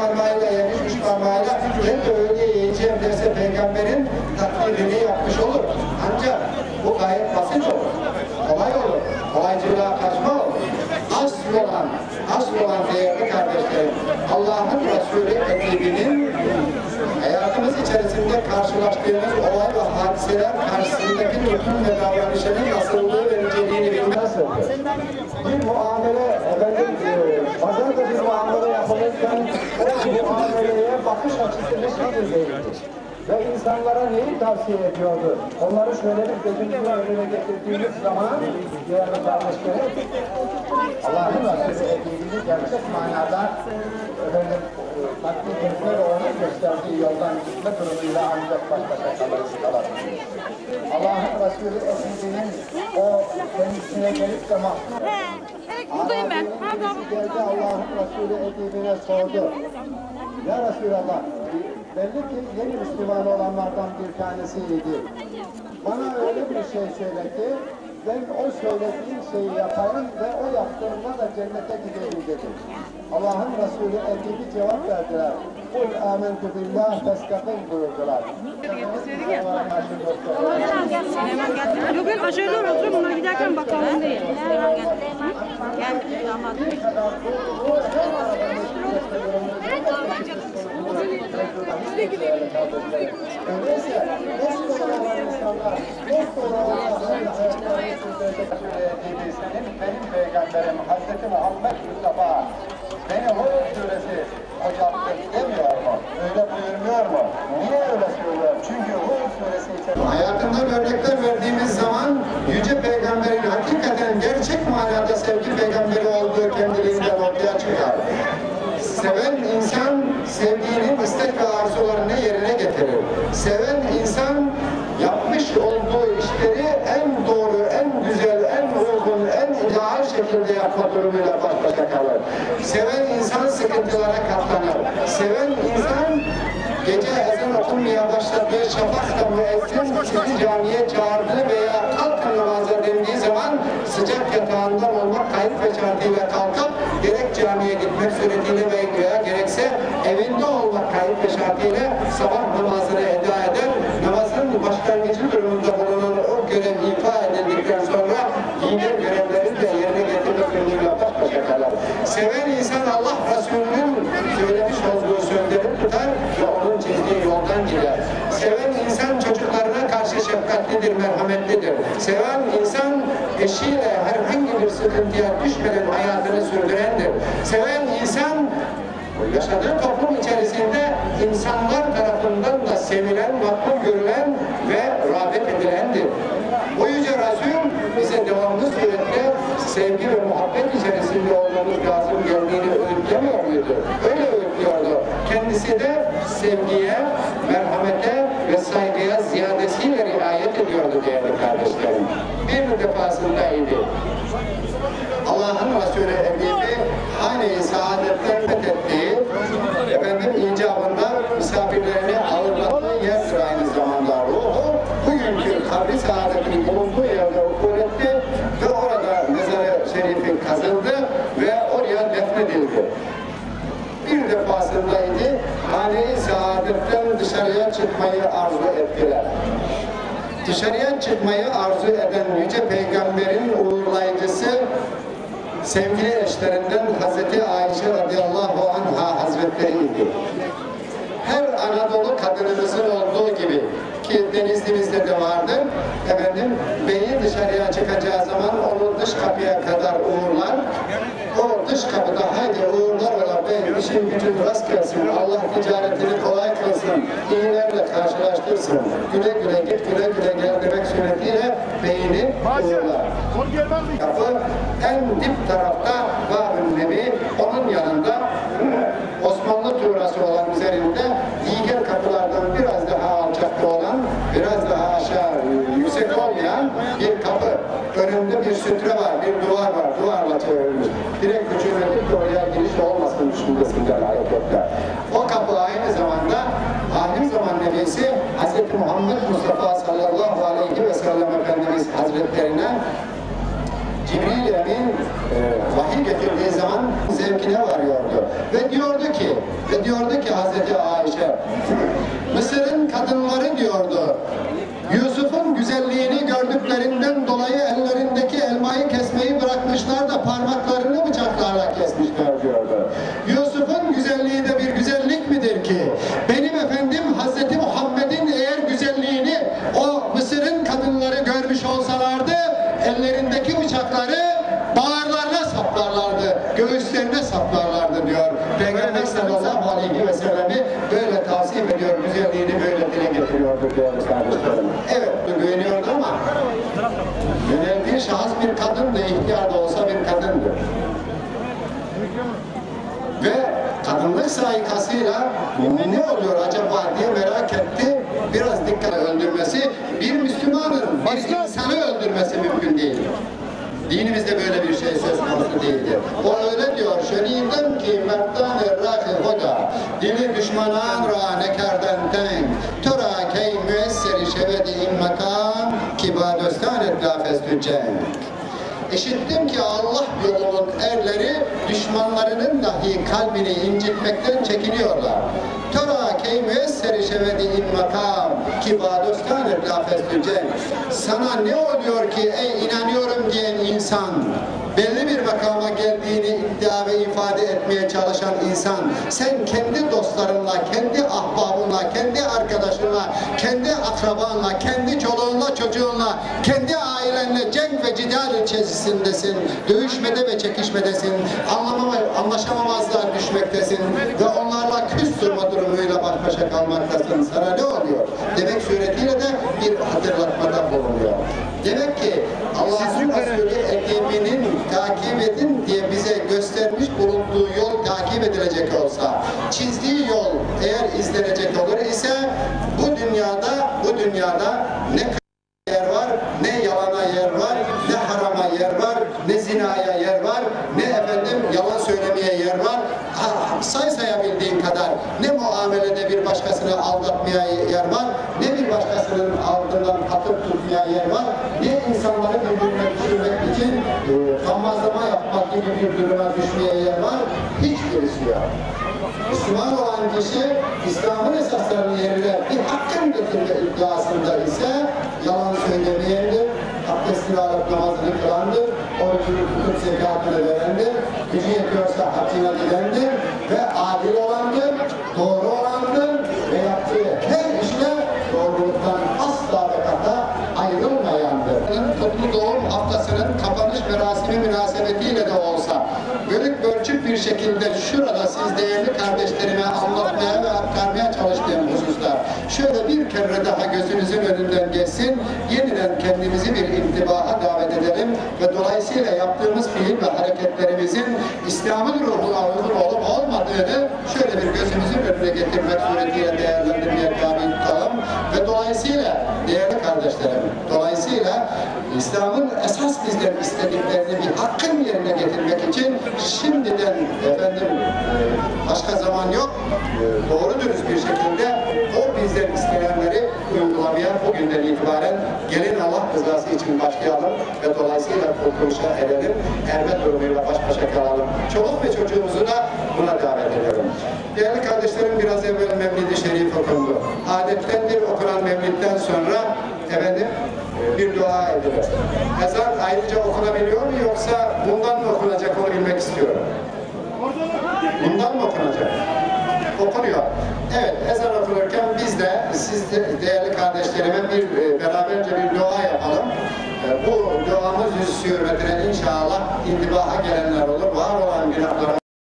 parmağıyla yemiş üç parmağıyla ben de öyle yiyeceğim derse peygamberin takdirini yapmış olur. Ancak bu gayet basit olur. Kolay olur. Kolaycılığa kaçma olur. Asıl olan, asıl olan değerli kardeşlerim, Allah'ın Resulü ekibinin hayatımız içerisinde karşılaştığımız olay ve hadiseler karşısındaki tutum ve davranışının nasıllığı ve niceliğini nasıldır? Bir muamele, efendim, e, pazarda bir muamele yapılırken o muameleye bakış açısı ne şekildeydi? Ve insanlara neyi tavsiye ediyordu? Onları şöyle bir gözümüzün önüne getirdiğimiz zaman değerli kardeşlerim, Allah'ın Resulü ekibini gerçek manada efendim, e, takdir etme ve onun gösterdiği yoldan gitme durumuyla ancak baş başa kalırız. Allah'ın Resulü ekibinin o kendisine gelip de mahkum Buradayım ben. Pardon. Birisi geldi Allah'ın Resulü ekibine sordu. Ya Resulallah, belli ki yeni Müslüman olanlardan bir tanesiydi. Bana öyle bir şey söyledi, ben o söylediğim şeyi yapayım ve o yaptığımda da cennete gideyim dedim. Allah'ın Resulü ekibi cevap verdiler. Kul amentu billah festakim buyurdular. Yok ben aşağıda oturuyorum. Bunlar giderken bakalım değil. Öyleyse dost olan senin benim peygamberim Hazreti Muhammed Mustafa beni Hud suresi hocattır demiyor mu? Öyle buyurmuyor mu? Niye öyle söylüyor? Çünkü Hud suresi içerisinde hayatından örnekler verdiğimiz zaman Yüce Peygamberin hakikaten gerçek manada sevgi peygamberi olduğu kendiliğinden ortaya çıkar. Seven insan sevdiğinin istek ve arzularını yerine getirir. Seven insan yapmış olduğu işleri en doğru, en güzel, en uygun, en ideal şekilde yapma durumuyla baş başa kalır. Seven insan sıkıntılara katlanır. Seven insan gece ezan okunmaya başladığı şafakla müezzin sizi camiye çağırdığı veya kalkın namaza dendiği zaman sıcak yatağından olmak kayıp ve şartıyla kalkıp gerek camiye gitmek suretiyle veya gerekse evinde olmak kayıp ve şartıyla sabah namazını eda eder. Namazın başlangıcı durumunda bulunan o görev ifa edildikten sonra diğer görevleri de yerine getirmek yoluyla baş başa kalır. Seven insan Allah Resulü'nün söylemiş olduğu sözleri tutar ve onun çizdiği yoldan gider. Seven insan çocuklarına karşı şefkatlidir, merhametlidir. Seven insan eşiyle herhangi bir sıkıntıya düşmeden hayatını sürdürendir. Seven insan yaşadığı toplum içerisinde insanlar tarafından da sevilen, makbul görülen ve rağbet edilendir. Bu Yüce Resul bize devamlı surette sevgi ve muhabbet içerisinde olmamız lazım geldiğini öğütlemiyor muydu? Öyle öğütlüyordu. Kendisi de sevgiye, merhamete ve saygıya ziyadesiyle riayet ediyordu değerli kardeşlerim. Bir defasında idi. Allah'ın Resulü Ebibi hane-i saadetten fethettiği efendim icabında misafirlerini ağırladığı yerdir aynı zamanda ruhu. Bugünkü kabri saadetin bulunduğu yerde ukul etti ve orada mezar-ı şerifi kazıldı ve oraya defnedildi. Bir defasındaydı hane-i saadetten dışarıya çıkmayı arzu ettiler. Dışarıya çıkmayı arzu eden Yüce Peygamber'in uğurlayıcısı sevgili eşlerinden Hazreti Ayşe radıyallahu anha hazretleriydi. Her Anadolu kadınımızın olduğu gibi ki Denizli'mizde de vardı. Efendim beyi dışarıya çıkacağı zaman onu dış kapıya kadar uğurlar. O dış kapıda haydi uğurlar ola bey işin gücün rast gelsin. Allah ticaretini karşılaştırsın. Güle güle git güle güle gel demek suretiyle beyini uğurlar. Kapı en dip tarafta Babül Nebi, onun yanında Osmanlı tuğrası olan üzerinde diğer kapılardan biraz daha alçakta olan, biraz daha aşağı yüksek olmayan bir kapı. Önünde bir sütre var, bir duvar var, duvarla çevrilmiş. Direkt hücumetlik oraya giriş olmasın düşüncesinden hareketle. O kapı aynı zamanda Nebisi Hz. Muhammed Mustafa sallallahu aleyhi ve sellem Efendimiz Hazretlerine Cibril Emin e, vahiy getirdiği zaman zevkine varıyordu. Ve diyordu ki, ve diyordu ki Hz. Ayşe, Mısır bir kadındı, ihtiyar da olsa bir kadındı. Ve kadınlık saikasıyla ne oluyor acaba diye merak etti. Biraz dikkat öldürmesi, bir Müslümanın bir insanı öldürmesi mümkün değil. Dinimizde böyle bir şey söz konusu değildir. O öyle diyor, şönidem ki merdan errahi hoda, dili düşmanan ra nekardan teng, tora key müesseri şevedi in makam, kibadöstan cenk. İşittim ki Allah yolunun erleri düşmanlarının dahi kalbini incitmekten çekiniyorlar. Tora key müesseri şevedi in makam ki badostan lafestücen. Sana ne oluyor ki ey inanıyorum diyen insan belli bir makama geldiğini iddia ve ifade etmeye çalışan insan sen kendi dostlarınla, kendi ahbabınla, kendi arkadaşınla, kendi akrabanla, kendi çoluğunla, çocuğunla, kendi ailenle cenk ve cidal içerisindesin. Dövüşmede ve çekişmedesin. Anlamama, anlaşamamazlığa düşmektesin. Ve onlarla küs durma durumuyla baş başa kalmaktasın. Sana ne oluyor? Demek suretiyle de bir hatırlatmada bulunuyor. Demek ki Allah'ın Resulü Ekrim'inin takip edin diye bize göstermiş bulunduğu yol takip edilecek olsa, çizdiği yol eğer izlenecek olur ise bu dünyada bu dünyada ne yer var, ne yalana yer var, ne harama yer var, ne zinaya yer var, ne efendim yalan söylemeye yer var. Say sayabildiğin kadar ne muamelede bir başkasını aldatmaya yer var, ne bir başkasının ardından atıp tutmaya yer var, ne insanları birbirine düşürmek için kanmazlama yapmak gibi bir duruma düşmeye yer var. Hiçbirisi yok. Müslüman olan kişi İslam'ın esaslarını yerine bir hakkın getirme iddiasında ise yalan söylemeyendir, abdestini alıp namazını kılandır, orucunu tutup zekatını verendir, gücü yetiyorsa haccına gidendir ve adil olandır, doğru olandır ve yaptığı her işte doğruluktan asla ve kata ayrılmayandır. Toplu doğum haftasının kapanış merasimi münasebetiyle de olsa bölük bölçük bir şekilde şurada siz değerli kardeşlerime daha gözünüzün önünden geçsin yeniden kendimizi bir intibaha davet edelim ve dolayısıyla yaptığımız fiil ve hareketlerimizin İslam'ın ruhuna uygun olup olmadığını şöyle bir gözümüzün önüne getirmek suretiyle değerlendirmeye tabi tutalım ve dolayısıyla değerli kardeşlerim dolayısıyla İslam'ın esas bizden istediklerini bir hakkın yerine getirmek için şimdiden efendim e, başka zaman yok. E, doğru dürüst bir şekilde o bizden istenenleri uygulamaya bugünden itibaren gelin Allah rızası için başlayalım ve dolayısıyla kurtuluşa erelim. Ermet durumuyla baş başa kalalım. Çoluk ve çocuğumuzu da buna davet edelim. Değerli kardeşlerim biraz evvel Mevlid-i Şerif okundu. Adettendir okunan Mevlid'den sonra efendim bir dua edilir. Ezan ayrıca okunabiliyor mu yoksa bundan mı okunacak onu bilmek istiyorum. Bundan mı okunacak? Okunuyor. Evet, ezan siz de değerli kardeşlerime bir e, beraberce bir dua yapalım. E, bu duamız yüzü hürmetine inşallah intibaha gelenler olur. Var olan günahlara